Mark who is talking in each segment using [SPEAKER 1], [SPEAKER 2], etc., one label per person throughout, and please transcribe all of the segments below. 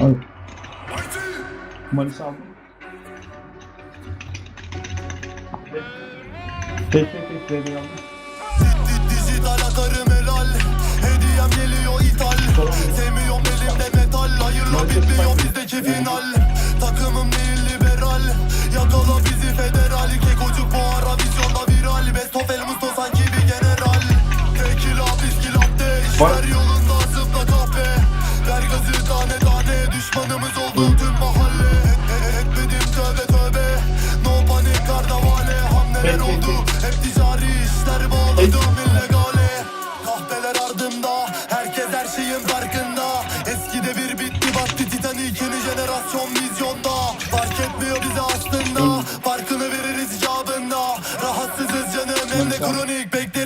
[SPEAKER 1] Al. Kumarısı aldım. Tek tek tek aldım.
[SPEAKER 2] Dijital atarım helal Hediyem geliyor ithal Sevmiyorum elimde metal Hayırla bitmiyor bizdeki final Takımım değil liberal Yakala bizi federal Kekocuk bu ara vizyonda viral Best of Musto sanki bir general Tekila biski latte İşler yolunda Düşmanımız oldu tüm mahalle. E- Etmedim tövbe tövbe. No panik karnavale. Hamleler oldu. hep ticari işler bağladım illegale. Kahpeler ardımda. Herkes her şeyin farkında. Eskide bir bitti battı Titanic Yeni jenerasyon vizyonda. Fark etmiyor bize aslında. Farkını veririz icabında. Rahatsızız canım hem de kronik. Park'ında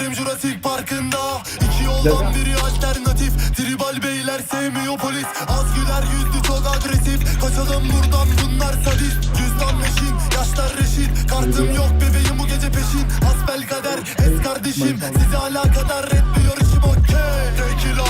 [SPEAKER 2] Biri alternatif Tribal beyler sevmiyor polis. Az güler yüzlü çok agresif. Kaçalım buradan bunlar sadist. Cüzdan meşin yaşlar reşit. Kartım yok bebeğim bu gece peşin. Hasbel kader es kardeşim. Size alakadar etmiyor işim okey. Tekila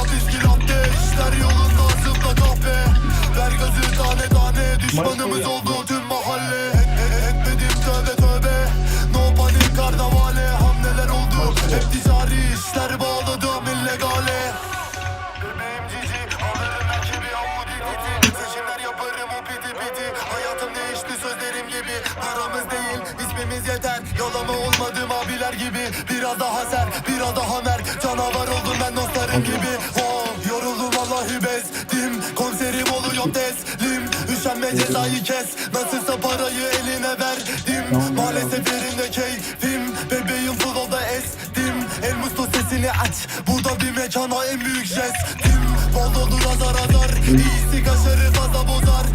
[SPEAKER 2] Paramız değil. İsmimiz yeter. Yolama olmadım abiler gibi. Biraz daha ser biraz daha mer. Canavar oldum ben dostlarım gibi. Oh, Yoruldum vallahi bezdim. Konserim oluyor teslim. Üşenme cezayı kes. Nasılsa parayı eline verdim. Maalesef yerinde keyfim. Bebeğim flow'da estim. El muslu sesini aç. Burada bir mekana en büyük jestim. Bol olur azar azar İyisi kaşarı fazla bozar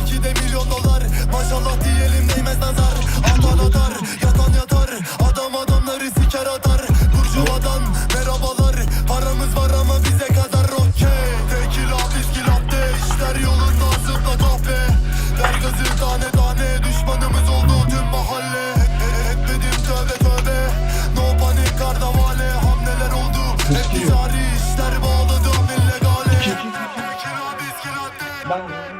[SPEAKER 2] belki de milyon dolar. Maşallah diyelim değmez nazar. Atan atar yatan yatar. Adam adamları siker atar. Burjuvadan merhabalar. Paramız var ama bize kadar okey. Tekila biski latte işler yolunda zıpla kahpe. Ver gazı tane tane. Düşmanımız oldu tüm mahalle. Etmedim tövbe tövbe. No panik karnavale. Hamleler oldu. Hep ticari işler bağladım illegale Tekila biski latte
[SPEAKER 1] Ben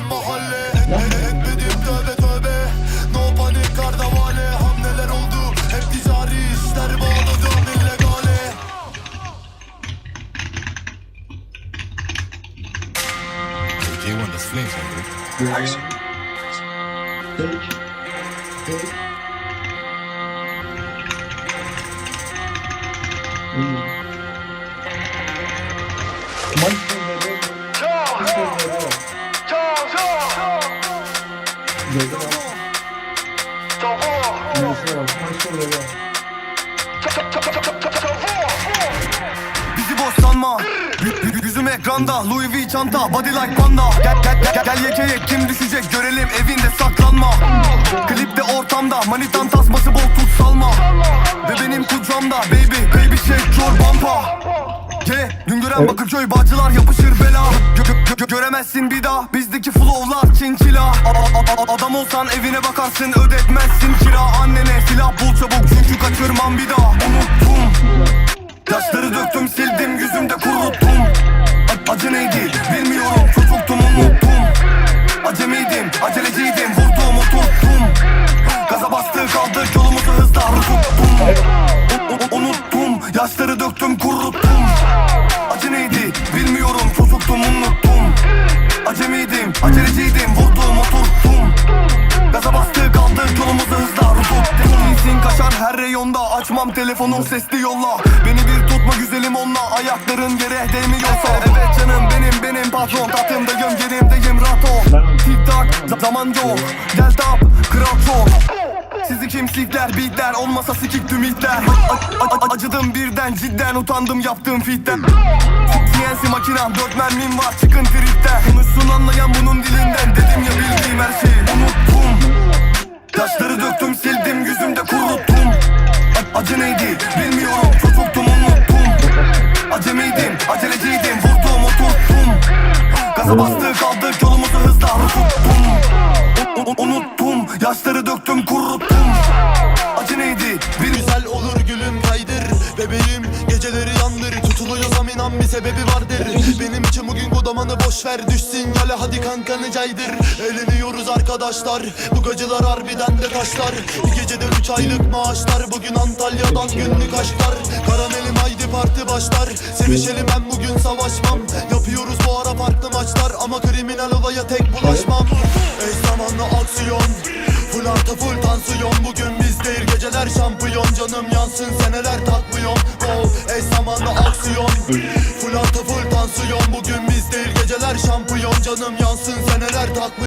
[SPEAKER 3] J1 das Flames,
[SPEAKER 1] my dude.
[SPEAKER 2] Bizi boş sanma Yüzüm ekranda Louis V çanta Body like panda. Gel gel gel, gel yekeye kim düşecek görelim evinde saklanma. Klipte ortamda manitan tasması bol tut salma. Ve benim kucağımda baby baby shake your bumpa Ye dün gören Bakırköy bağcılar yapışır bela. Gö- gö- gö- Göremezsin bir daha bizdeki flowlar çinçila Adam olsan evine bakarsın ödetmezsin kira. Annene silah bul çabuk çünkü kaçırmam bir daha. Unuttum. Yaşları Unuttum yaşları döktüm kuruttum. Acı neydi bilmiyorum çocuktum unuttum. Acemiydim aceleciydim vurdum oturttum. Gaza bastı kaldık yolumuzu hızla tuttum İnsin kaşar her reyonda açmam telefonu sesli yolla. Beni bir tutma güzelim onunla ayakların yere değmiyorsa. Evet canım benim benim patron tatlımdayım yerimdeyim rahat ol. Tik tak za- zaman yok. Gel tap kral çok sizi kimsikler bitler olmasa sikik tüm Acıdım birden cidden utandım yaptığım fitten. CNC makinam dört mermim var çıkın tripten. Konuşsun anlayan bunun dilinden. Dedim ya bildiğim her şeyi Unuttum. Taşları döktüm sildim yüzümde kuruttum. Acı neydi bilmiyorum çocuktum unuttum. Acemiydim aceleciydim vurdum oturttum. Gaza bastı kaldık yolumuzu hızla tuttum. Unuttum yaşları döktüm kuruttum. Sebebi vardır. Benim için bugün kodamanı boş ver Düş sinyale hadi kankanı caydır Eğleniyoruz arkadaşlar. Bu gacılar harbiden de taşlar. Bir gecede üç aylık maaşlar. Bugün Antalya'dan günlük aşklar. Karamelim haydi parti başlar. Sevişelim ben bugün savaşmam. Yapıyoruz bu ara farklı maçlar. Ama kriminal olaya tek bulaşmam. Eş zamanlı aksiyon. Full artı full tansiyon. Bugün geceler şampiyon Canım yansın seneler takmıyorum oh, Eş zamanlı aksiyon. Full artı full tansiyon. Bugün biz değil geceler şampiyon. Canım yansın seneler takmıyorum